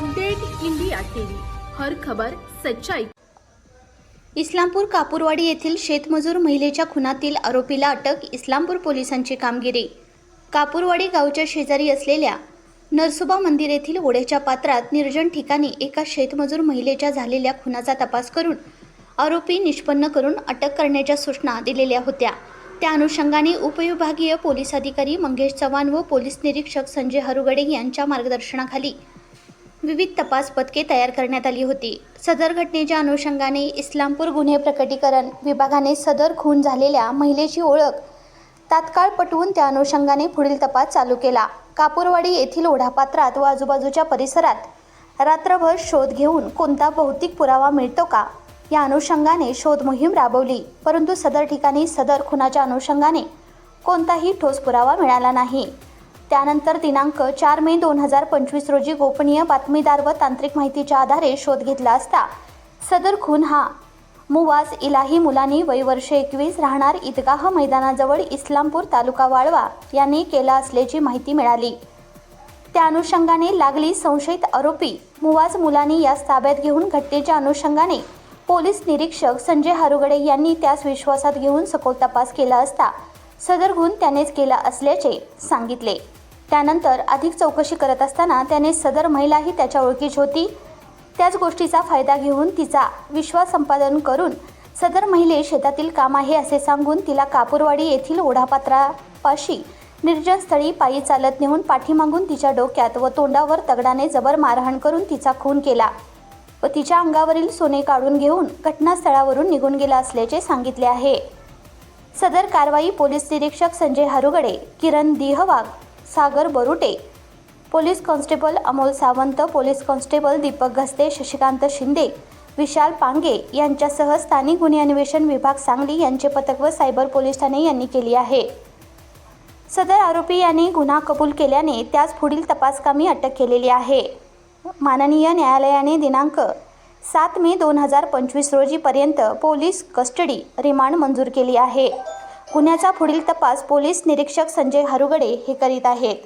Update India TV. हर खबर सच्चाई. इस्लामपूर कापूरवाडी येथील शेतमजूर महिलेच्या खुनातील आरोपीला अटक इस्लामपूर पोलिसांची कामगिरी. कापूरवाडी गावच्या शेजारी असलेल्या नरसुबा मंदिर येथील ओढ्याच्या पात्रात निर्जन ठिकाणी एका शेतमजूर महिलेच्या झालेल्या खुनाचा तपास करून आरोपी निष्पन्न करून अटक करण्याच्या सूचना दिलेल्या होत्या. त्या अनुषंगाने उपविभागीय पोलीस अधिकारी मंगेश चव्हाण व पोलीस निरीक्षक संजय हरुगडे यांच्या मार्गदर्शनाखाली विविध तपास पथके तयार करण्यात आली होती. सदर घटनेच्या अनुषंगाने इस्लामपूर गुन्हे प्रकटीकरण विभागाने सदर खून झालेल्या महिलेची ओळख तात्काळ पटवून त्या अनुषंगाने पुढील तपास चालू केला. कापूरवाडी येथील ओढापात्रात व आजूबाजूच्या परिसरात रात्रभर शोध घेऊन कोणता भौतिक पुरावा मिळतो का? या अनुषंगाने शोध मोहीम राबवली. परंतु सदर ठिकाणी सदर खुनाच्या अनुषंगाने कोणताही ठोस पुरावा मिळाला नाही. त्यानंतर दिनांक चार मे दोन हजार पंचवीस रोजी गोपनीय बातमीदार व तांत्रिक माहितीच्या आधारे शोध घेतला असता सदर खून हा मुवाज इलाही मुलानी वय वर्ष एकवीस राहणार ईदगाह मैदानाजवळ इस्लामपूर तालुका वाळवा यांनी केला असल्याची माहिती मिळाली. त्या अनुषंगाने लागली संशयित आरोपी मुवाज मुलानी यास ताब्यात घेऊन घटनेच्या अनुषंगाने पोलीस निरीक्षक संजय हारुगडे यांनी त्यास विश्वासात घेऊन सखोल तपास केला असता सदर गुण त्यानेच केला असल्याचे सांगितले. त्यानंतर अधिक चौकशी करत असताना त्याने सदर महिलाही त्याच्या ओळखीची होती. त्याच गोष्टीचा फायदा घेऊन तिचा विश्वास संपादन करून सदर महिले शेतातील काम आहे असे सांगून तिला कापूरवाडी येथील ओढापात्रापाशी निर्जन स्थळी पायी चालत नेऊन पाठीमागून तिच्या डोक्यात व तोंडावर तगडाने जबर मारहाण करून तिचा खून केला व तिच्या अंगावरील सोने काढून घेऊन घटनास्थळावरून निघून गेला असल्याचे सांगितले आहे. सदर कारवाई पोलीस निरीक्षक Sanjay Harugade Kiran Dihwag Sagar Barute police constable Amol Sawant police constable Deepak Ghaste Shashikant Shinde Vishal Pange यांच्यासह स्थानिक गुन्हे अन्वेषण विभाग सांगली यांचे पथक व सायबर पोलीस ठाणे यांनी केली आहे. सदर आरोपी यांनी गुन्हा कबूल केल्याने त्यास पुढील तपासकामी अटक केलेली आहे. माननीय न्यायालयाने दिनांक सात मे दोन हजार पंचवीस रोजीपर्यंत पोलीस कस्टडी रिमांड मंजूर केली आहे. गुन्ह्याचा पुढील तपास पोलीस निरीक्षक संजय हरुगडे हे करीत आहेत.